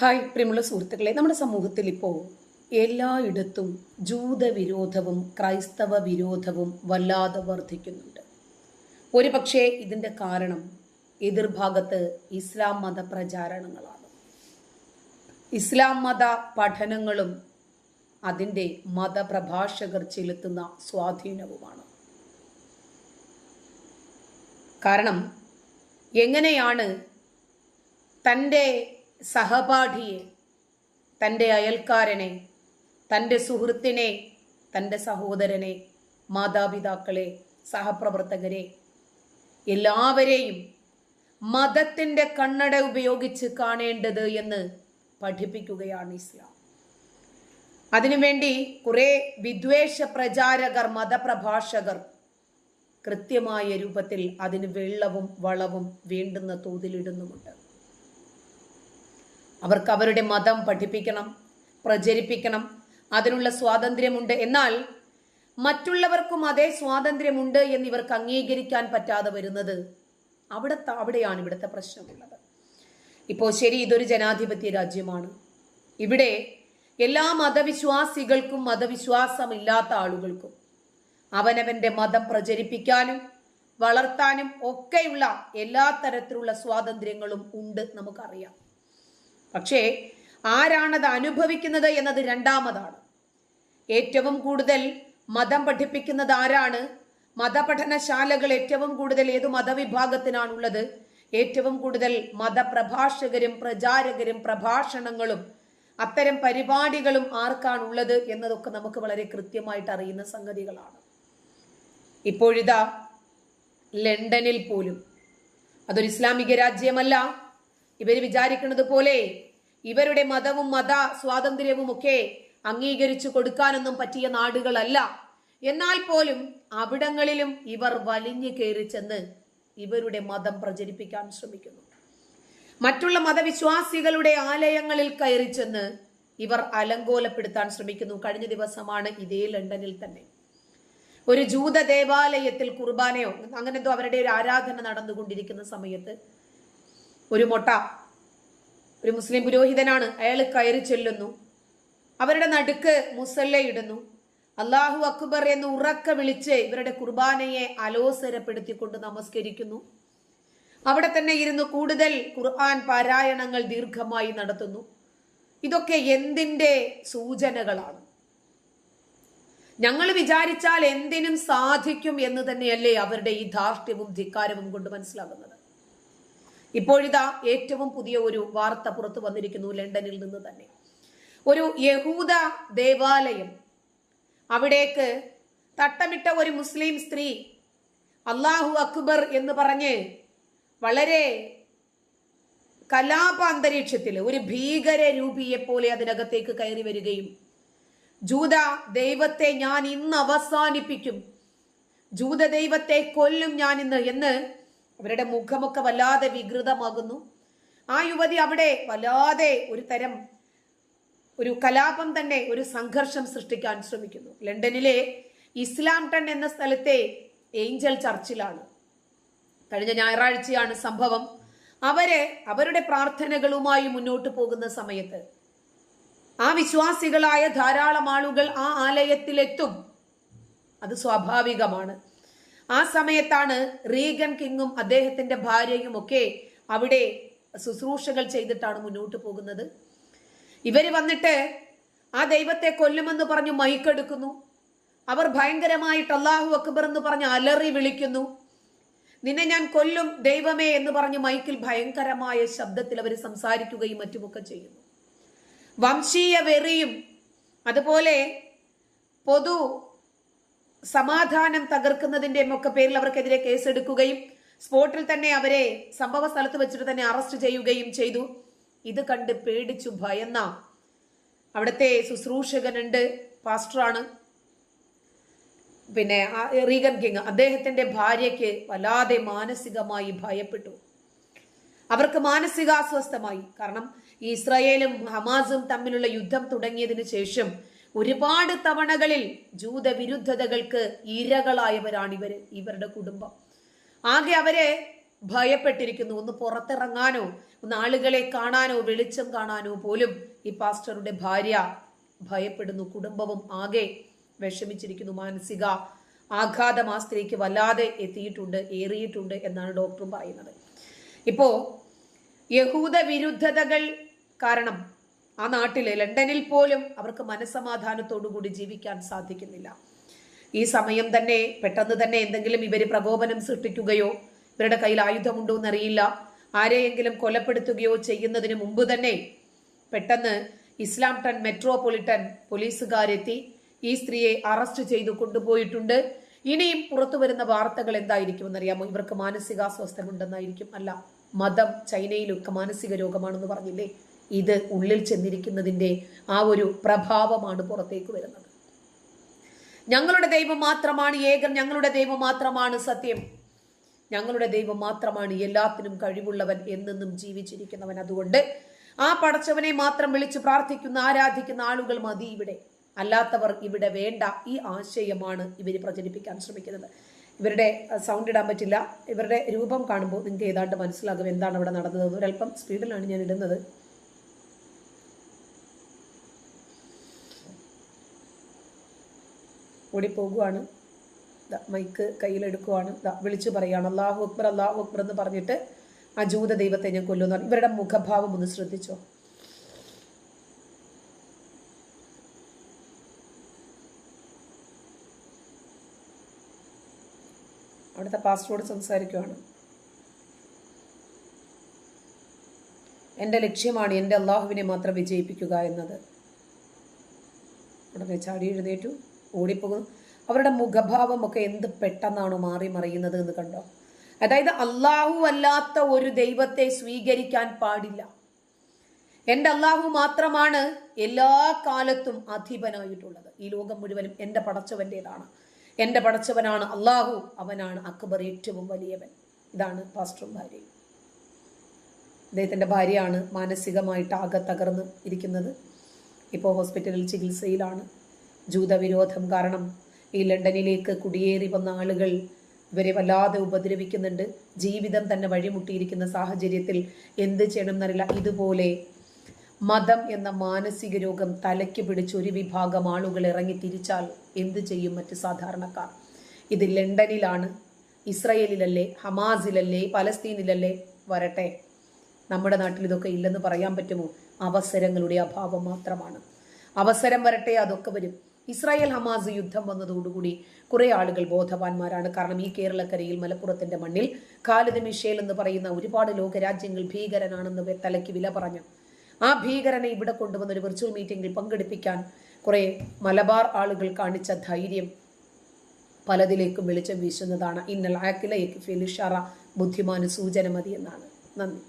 Hi പ്രിയമുള്ള സുഹൃത്തുക്കളെ. നമ്മുടെ സമൂഹത്തിൽ ഇപ്പോൾ എല്ലായിടത്തും ജൂതവിരോധവും ക്രൈസ്തവ വിരോധവും വല്ലാതെ വർദ്ധിക്കുന്നുണ്ട് ഒരു പക്ഷേ ഇതിന്റെ കാരണം എതിർഭാഗത്ത് ഇസ്ലാം മത പ്രചാരണങ്ങളാണ്. ഇസ്ലാം മത പഠനങ്ങളും അതിന്റെ മതപ്രഭാഷകർ ചെലുത്തുന്ന സ്വാധീനവുമാണ്. കാരണം എങ്ങനെയാണ് തന്റെ സഹപാഠിയെ തന്റെ അയൽക്കാരനെ തന്റെ സുഹൃത്തിനെ തന്റെ സഹോദരനെ മാതാപിതാക്കളെ സഹപ്രവർത്തകരെ എല്ലാവരെയും മതത്തിന്റെ കണ്ണട ഉപയോഗിച്ച് കാണേണ്ടത് എന്ന് പഠിപ്പിക്കുകയാണ് ഇസ്ലാം. അതിനുവേണ്ടി കുറെ വിദ്വേഷ പ്രചാരകർ മതപ്രഭാഷകർ കൃത്യമായ രൂപത്തിൽ അതിന് വെള്ളവും വളവും വേണ്ടുന്ന തോതിലിടുന്നുമുണ്ട് അവർക്ക് അവരുടെ മതം പഠിപ്പിക്കണം പ്രചരിപ്പിക്കണം. അതിനുള്ള സ്വാതന്ത്ര്യമുണ്ട്. എന്നാൽ മറ്റുള്ളവർക്കും അതേ സ്വാതന്ത്ര്യമുണ്ട് എന്ന് ഇവർക്ക് അംഗീകരിക്കാൻ പറ്റാതെ വരുന്നത് അവിടെ അവിടെയാണ് ഇവിടുത്തെ പ്രശ്നമുള്ളത്. ഇപ്പോൾ ശരി ഇതൊരു ജനാധിപത്യ രാജ്യമാണ്. ഇവിടെ എല്ലാ മതവിശ്വാസികൾക്കും മതവിശ്വാസമില്ലാത്ത ആളുകൾക്കും അവനവന്റെ മതം പ്രചരിപ്പിക്കാനും വളർത്താനും ഒക്കെയുള്ള എല്ലാ തരത്തിലുള്ള സ്വാതന്ത്ര്യങ്ങളും ഉണ്ട് നമുക്കറിയാം. പക്ഷേ ആരാണത് അനുഭവിക്കുന്നത് എന്നത് രണ്ടാമതാണ്. ഏറ്റവും കൂടുതൽ മതം പഠിപ്പിക്കുന്നത് ആരാണ്? മതപഠനശാലകൾ ഏറ്റവും കൂടുതൽ ഏതു മതവിഭാഗത്തിനാണുള്ളത്? ഏറ്റവും കൂടുതൽ മതപ്രഭാഷകരും പ്രചാരകരും പ്രഭാഷണങ്ങളും അത്തരം പരിപാടികളും ആർക്കാണുള്ളത് എന്നതൊക്കെ നമുക്ക് വളരെ കൃത്യമായിട്ട് അറിയുന്ന സംഗതികളാണ്. ഇപ്പോഴിതാ ലണ്ടനിൽ പോലും. അതൊരു ഇസ്ലാമിക രാജ്യമല്ല. ഇവർ വിചാരിക്കുന്നത് പോലെ ഇവരുടെ മതവും മത സ്വാതന്ത്ര്യവും ഒക്കെ അംഗീകരിച്ചു കൊടുക്കാനൊന്നും പറ്റിയ നാടുകളല്ല. എന്നാൽ പോലും അവിടങ്ങളിലും ഇവർ വലിഞ്ഞു കയറി ചെന്ന് ഇവരുടെ മതം പ്രചരിപ്പിക്കാൻ ശ്രമിക്കുന്നു. മറ്റുള്ള മതവിശ്വാസികളുടെ ആലയങ്ങളിൽ കയറി ചെന്ന് ഇവർ അലങ്കോലപ്പെടുത്താൻ ശ്രമിക്കുന്നു. കഴിഞ്ഞ ദിവസമാണ് ഇതേ ലണ്ടനിൽ തന്നെ. ഒരു ജൂത ദേവാലയത്തിൽ കുർബാനയോ അങ്ങനെ എന്തോ അവരുടെ ഒരു ആരാധന നടന്നുകൊണ്ടിരിക്കുന്ന സമയത്ത് ഒരു മൊട്ട. ഒരു മുസ്ലിം പുരോഹിതനാണ്. അയാൾ കയറി ചെല്ലുന്നു. അവരുടെ നടുക്ക് മുസല്ല ഇടുന്നു. അള്ളാഹു അക്ബർ എന്ന് ഉറക്ക വിളിച്ച് ഇവരുടെ കുർബാനയെ അലോസരപ്പെടുത്തിക്കൊണ്ട് നമസ്കരിക്കുന്നു. അവിടെ തന്നെ ഇരുന്ന് കൂടുതൽ ഖുർആൻ പാരായണങ്ങൾ ദീർഘമായി നടത്തുന്നു. ഇതൊക്കെ എന്തിന്റെ സൂചനകളാണ്? ഞങ്ങൾ വിചാരിച്ചാൽ എന്തിനും സാധിക്കും എന്ന് തന്നെയല്ലേ അവരുടെ ഈ ധാർഷ്ട്യവും ധിക്കാരവും കൊണ്ട് മനസ്സിലാകുന്നത്. ഇപ്പോഴിതാ ഏറ്റവും പുതിയ ഒരു വാർത്ത പുറത്തു വന്നിരിക്കുന്നു ലണ്ടനിൽ നിന്ന് തന്നെ. ഒരു യഹൂദ ദേവാലയം അവിടേക്ക് തട്ടമിട്ട ഒരു മുസ്ലിം സ്ത്രീ അള്ളാഹു അക്ബർ എന്ന് പറഞ്ഞ് വളരെ കലാപ അന്തരീക്ഷത്തിൽ ഒരു ഭീകര രൂപിയെ പോലെ അതിനകത്തേക്ക് കയറി വരികയും ജൂത ദൈവത്തെ ഞാൻ ഇന്ന് അവസാനിപ്പിക്കും ജൂത ദൈവത്തെ കൊല്ലും ഞാൻ ഇന്ന് എന്ന് അവരുടെ മുഖമൊക്കെ വല്ലാതെ വികൃതമാകുന്നു. ആ യുവതി അവിടെ വല്ലാതെ ഒരു തരം ഒരു കലാപം തന്നെ ഒരു സംഘർഷം സൃഷ്ടിക്കാൻ ശ്രമിക്കുന്നു. ലണ്ടനിലെ ഇസ്ലാം ടൺ എന്ന സ്ഥലത്തെ ഏഞ്ചൽ ചർച്ചിലാണ്. കഴിഞ്ഞ ഞായറാഴ്ചയാണ് സംഭവം. അവർ അവരുടെ പ്രാർത്ഥനകളുമായി മുന്നോട്ട് പോകുന്ന സമയത്ത് ആ വിശ്വാസികളായ ധാരാളം ആളുകൾ ആ ആലയത്തിലെത്തും. അത് സ്വാഭാവികമാണ്. ആ സമയത്താണ് റീഗൻ കിങ്ങും അദ്ദേഹത്തിന്റെ ഭാര്യയും ഒക്കെ അവിടെ ശുശ്രൂഷകൾ ചെയ്തിട്ടാണ് മുന്നോട്ട് പോകുന്നത്. ഇവർ വന്നിട്ട് ആ ദൈവത്തെ കൊല്ലുമെന്ന് പറഞ്ഞു മൈക്കെടുക്കുന്നു അവർ ഭയങ്കരമായിട്ട് അള്ളാഹു അക്ബർ എന്ന് പറഞ്ഞ് അലറി വിളിക്കുന്നു. നിന്നെ ഞാൻ കൊല്ലും ദൈവമേ എന്ന് പറഞ്ഞ് മൈക്കിൽ ഭയങ്കരമായ ശബ്ദത്തിൽ അവർ സംസാരിക്കുകയും മറ്റുമൊക്കെ ചെയ്യുന്നു. വംശീയ വെറിയും അതുപോലെ പൊതു സമാധാനം തകർക്കുന്നതിന്റെ ഒക്കെ പേരിൽ അവർക്കെതിരെ കേസെടുക്കുകയും സ്പോട്ടിൽ തന്നെ അവരെ സംഭവ സ്ഥലത്ത് വെച്ചിട്ട് തന്നെ അറസ്റ്റ് ചെയ്യുകയും ചെയ്തു. ഇത് കണ്ട് പേടിച്ചു ഭയന്ന. അവിടുത്തെ ശുശ്രൂഷകനുണ്ട് പാസ്റ്ററാണ്. പിന്നെ റീഗൻ കിങ് അദ്ദേഹത്തിന്റെ ഭാര്യയ്ക്ക് വല്ലാതെ മാനസികമായി ഭയപ്പെട്ടു. അവർക്ക് മാനസികാസ്വസ്ഥമായി. കാരണം ഇസ്രായേലും ഹമാസും തമ്മിലുള്ള യുദ്ധം തുടങ്ങിയതിനു ശേഷം ഒരുപാട് തവണകളിൽ ജൂതവിരുദ്ധതകൾക്ക് ഇരകളായവരാണ് ഇവർ ഇവരുടെ കുടുംബം. ആകെ അവരെ ഭയപ്പെട്ടിരിക്കുന്നു. ഒന്ന് പുറത്തിറങ്ങാനോ ഒന്ന് ആളുകളെ കാണാനോ വെളിച്ചം കാണാനോ പോലും ഈ പാസ്റ്ററുടെ ഭാര്യ ഭയപ്പെടുന്നു. കുടുംബവും ആകെ വിഷമിച്ചിരിക്കുന്നു. മാനസിക ആഘാതം ആ സ്ത്രീക്ക് വല്ലാതെ എത്തിയിട്ടുണ്ട് ഏറിയിട്ടുണ്ട് എന്നാണ് ഡോക്ടറും പറയുന്നത്. ഇപ്പോ യഹൂദ വിരുദ്ധതകൾ കാരണം ആ നാട്ടിലെ ലണ്ടനിൽ പോലും അവർക്ക് മനസ്സമാധാനത്തോടുകൂടി ജീവിക്കാൻ സാധിക്കുന്നില്ല. ഈ സമയം തന്നെ പെട്ടെന്ന് തന്നെ എന്തെങ്കിലും ഇവർ പ്രകോപനം സൃഷ്ടിക്കുകയോ ഇവരുടെ കയ്യിൽ ആയുധമുണ്ടോ എന്നറിയില്ല. ആരെയെങ്കിലും കൊലപ്പെടുത്തുകയോ ചെയ്യുന്നതിന് മുമ്പ് തന്നെ പെട്ടെന്ന് ഇസ്ലാം ടൺ മെട്രോപൊളിറ്റൻ പോലീസുകാരെത്തി ഈ സ്ത്രീയെ അറസ്റ്റ് ചെയ്തു കൊണ്ടുപോയിട്ടുണ്ട്. ഇനിയും പുറത്തു വരുന്ന വാർത്തകൾ എന്തായിരിക്കും എന്നറിയാമോ ഇവർക്ക് മാനസികാസ്വാസ്ഥ്യമുണ്ടെന്നായിരിക്കും അല്ല മതം ചൈനയിലൊക്കെ മാനസിക രോഗമാണെന്ന് പറഞ്ഞില്ലേ? ഇത് ഉള്ളിൽ ചെന്നിരിക്കുന്നതിന്റെ ആ ഒരു പ്രഭാവമാണ് പുറത്തേക്ക് വരുന്നത്. ഞങ്ങളുടെ ദൈവം മാത്രമാണ് ഏകൻ ഞങ്ങളുടെ ദൈവം മാത്രമാണ് സത്യം. ഞങ്ങളുടെ ദൈവം മാത്രമാണ് എല്ലാത്തിനും കഴിവുള്ളവൻ എന്നെന്നും ജീവിച്ചിരിക്കുന്നവൻ അതുകൊണ്ട് ആ പടച്ചവനെ മാത്രം വിളിച്ച് പ്രാർത്ഥിക്കുന്ന ആരാധിക്കുന്ന ആളുകൾ മതി ഇവിടെ. അല്ലാത്തവർ ഇവിടെ വേണ്ട ഈ ആശയമാണ് ഇവർ പ്രചരിപ്പിക്കാൻ ശ്രമിക്കുന്നത്. ഇവരുടെ സൗണ്ട് ഇടാൻ പറ്റില്ല. ഇവരുടെ രൂപം കാണുമ്പോൾ നിങ്ങൾക്ക് ഏതാണ്ട് മനസ്സിലാകും എന്താണ് അവിടെ നടന്നത്. ഒരല്പം സ്പീഡിലാണ് ഞാൻ ഇടുന്നത്. ഓടിപ്പോകുവാണ് പോകുവാണ്. മൈക്ക് കയ്യിലെടുക്കുവാണ്. വിളിച്ചു പറയുകയാണ് അള്ളാഹു അക്ബർ അള്ളാഹു അക്ബർ എന്ന് പറഞ്ഞിട്ട് ആ ജൂത ദൈവത്തെ ഞാൻ കൊല്ലുന്നു ഇവരുടെ മുഖഭാവം ഒന്ന് ശ്രദ്ധിച്ചോ. അവിടുത്തെ പാസ്റ്ററോട് സംസാരിക്കുവാണ്. എന്റെ ലക്ഷ്യമാണ് എന്റെ അള്ളാഹുവിനെ മാത്രം വിജയിപ്പിക്കുക എന്നത്. ഉടനെ ചാടി എഴുന്നേറ്റു. ഓടിപ്പോകുന്നു. അവരുടെ മുഖഭാവമൊക്കെ എന്ത് പെട്ടെന്നാണ് മാറി മറിയുന്നത് എന്ന് കണ്ടോ? അതായത് അള്ളാഹു അല്ലാത്ത ഒരു ദൈവത്തെ സ്വീകരിക്കാൻ പാടില്ല. എന്റെ അള്ളാഹു മാത്രമാണ് എല്ലാ കാലത്തും അധിപനായിട്ടുള്ളത്. ഈ ലോകം മുഴുവനും എന്റെ പടച്ചവന്റെതാണ്. എന്റെ പടച്ചവനാണ് അള്ളാഹു അവനാണ് അക്ബർ ഏറ്റവും വലിയവൻ. ഇതാണ് പാസ്റ്ററും ഭാര്യയും അദ്ദേഹത്തിന്റെ ഭാര്യയാണ് മാനസികമായിട്ട് ആകെ തകർന്ന് ഇരിക്കുന്നത്. ഇപ്പോൾ ഹോസ്പിറ്റലിൽ ചികിത്സയിലാണ്. ജൂതവിരോധം കാരണം ഈ ലണ്ടനിലേക്ക് കുടിയേറി വന്ന ആളുകൾ ഇവരെ വല്ലാതെ ഉപദ്രവിക്കുന്നുണ്ട്. ജീവിതം തന്നെ വഴിമുട്ടിയിരിക്കുന്ന സാഹചര്യത്തിൽ എന്ത് ചെയ്യണം എന്നറിയില്ല. ഇതുപോലെ മതം എന്ന മാനസിക രോഗം തലയ്ക്ക് പിടിച്ച് ഒരു വിഭാഗം ആളുകൾ ഇറങ്ങി തിരിച്ചാൽ എന്ത് ചെയ്യും മറ്റ് സാധാരണക്കാർ? ഇത് ലണ്ടനിലാണ് ഇസ്രയേലിലല്ലേ ഹമാസിലല്ലേ പലസ്തീനിലല്ലേ? വരട്ടെ. നമ്മുടെ നാട്ടിൽ ഇതൊക്കെ ഇല്ലെന്ന് പറയാൻ പറ്റുമോ? അവസരങ്ങളുടെ അഭാവം മാത്രമാണ്. അവസരം വരട്ടെ അതൊക്കെ വരും. ഇസ്രായേൽ ഹമാസ് യുദ്ധം വന്നതോടുകൂടി കുറെ ആളുകൾ ബോധവാന്മാരാണ്. കാരണം ഈ കേരളക്കരയിൽ മലപ്പുറത്തിന്റെ മണ്ണിൽ ഖാലിദ് മിഷേൽ എന്ന് പറയുന്ന ഒരുപാട് ലോകരാജ്യങ്ങൾ ഭീകരനാണെന്ന് തലയ്ക്ക് വില പറഞ്ഞു. ആ ഭീകരനെ ഇവിടെ കൊണ്ടുവന്ന ഒരു വെർച്വൽ മീറ്റിംഗിൽ പങ്കെടുപ്പിക്കാൻ കുറെ മലബാർ ആളുകൾ കാണിച്ച ധൈര്യം പലതിലേക്കും വെളിച്ചം വീശുന്നതാണ്. ഇന്നൽ ഫെലിഷാറ ബുദ്ധിമാന് സൂചന മതി എന്നാണ്. നന്ദി.